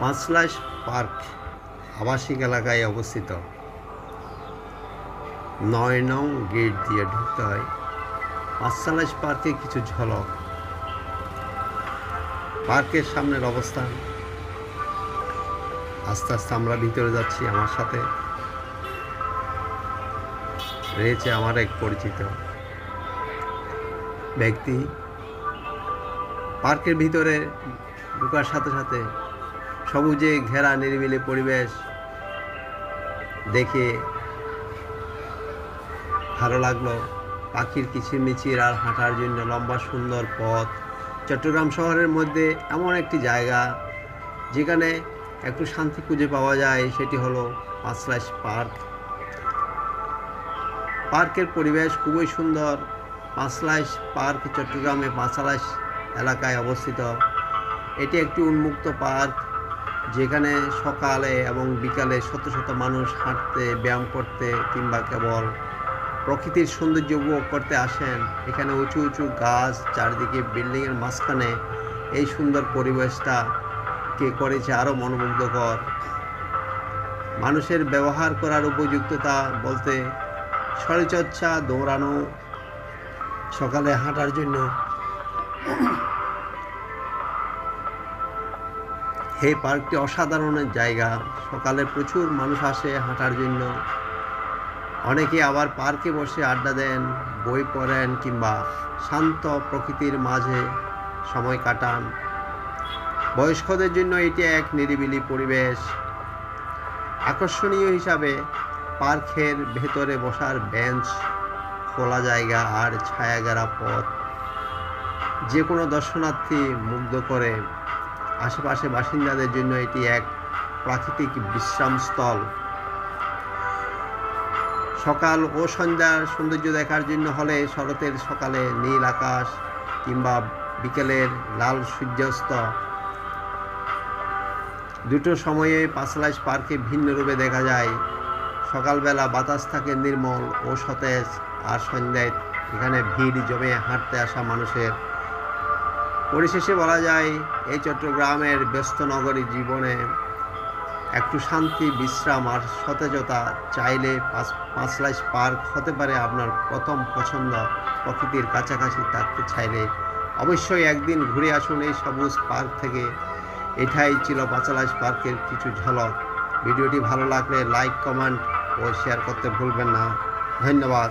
Panchlaish park আবাসিক এলাকায় অবস্থিত। নয় নং গেট দিয়ে ঢুকতে হয়। পাঁচলাইশ পার্কে কিছু ঝলক। পার্কের সামনের অবস্থান। আস্তে আস্তে আমরা ভিতরে যাচ্ছি আমার সাথে। রয়েছে আমার এক পরিচিত ব্যক্তি। পার্কের ভিতরে ঢোকার সাথে সাথে সবুজে ঘেরা নিরিবিলি পরিবেশ দেখে ভালো লাগল। পাখির কিচিরমিচির আর হাঁটার জন্য লম্বা, সুন্দর পথ। চট্টগ্রাম শহরের মধ্যে এমন একটি জায়গা যেখানে একটু শান্তি খুঁজে পাওয়া যায়, সেটি হলো পাঁচলাইশ পার্ক। পার্কের পরিবেশ খুবই সুন্দর। পাঁচলাইশ পার্ক চট্টগ্রামে পাঁচলাইশ এলাকায় অবস্থিত। এটি একটি উন্মুক্ত পার্ক। যেখানে সকালে এবং বিকালে শত শত মানুষ হাঁটতে, ব্যায়াম করতে কিংবা কেবল প্রকৃতির সৌন্দর্য উপভোগ করতে আসেন, এখানে উঁচু উঁচু গাছ, চারদিকে বিল্ডিংয়ের মাঝখানে এই সুন্দর পরিবেশটা কে করেছে আরও মনোমুগ্ধকর। মানুষের ব্যবহার করার উপযুক্ততা বলতে শরীরচর্চা, দৌড়ানো, সকালে হাঁটার জন্য এই পার্কটি অসাধারণ জায়গা। সকালে প্রচুর মানুষ আসে হাঁটার জন্য। অনেকে আবার পার্কে বসে আড্ডা দেন, বই পড়েন কিংবা শান্ত প্রকৃতির মাঝে সময় কাটান। বয়স্কদের জন্য এটি এক নিরিবিলি পরিবেশ। আকর্ষণীয় হিসাবে পার্কের ভেতরে বসার বেঞ্চ, খোলা জায়গা আর ছায়াঘেরা পথ। যে কোনো দর্শনার্থী মুগ্ধ করে আশেপাশে বাসিন্দাদের জন্য এটি এক প্রাকৃতিক বিশ্রামস্থল। সকাল ও সন্ধ্যার সৌন্দর্য দেখার জন্য হলে শরতের সকালে নীল আকাশ কিংবা বিকেলের লাল সূর্যাস্ত। দুটো সময়ে পাঁচলাইশ পার্কে ভিন্ন রূপে দেখা যায়। সকালবেলা বাতাস থাকে নির্মল ও সতেজ, আর সন্ধ্যায় এখানে ভিড় জমে হাঁটতে আসা মানুষের পরিশেষে বলা যায়, এই চট্টগ্রামের ব্যস্ত নগরী জীবনে একটু শান্তি, বিশ্রাম আর সতেজতা চাইলে পাঁচ পাঁচলাইশ পার্ক হতে পারে আপনার প্রথম পছন্দ। প্রকৃতির কাছাকাছি থাকতে চাইলে অবশ্যই একদিন ঘুরে আসুন এই সবুজ পার্ক থেকে। এটাই ছিল পাঁচলাইশ পার্কের কিছু ঝলক। ভিডিওটি ভালো লাগলে লাইক কমেন্ট ও শেয়ার করতে ভুলবেন না। ধন্যবাদ।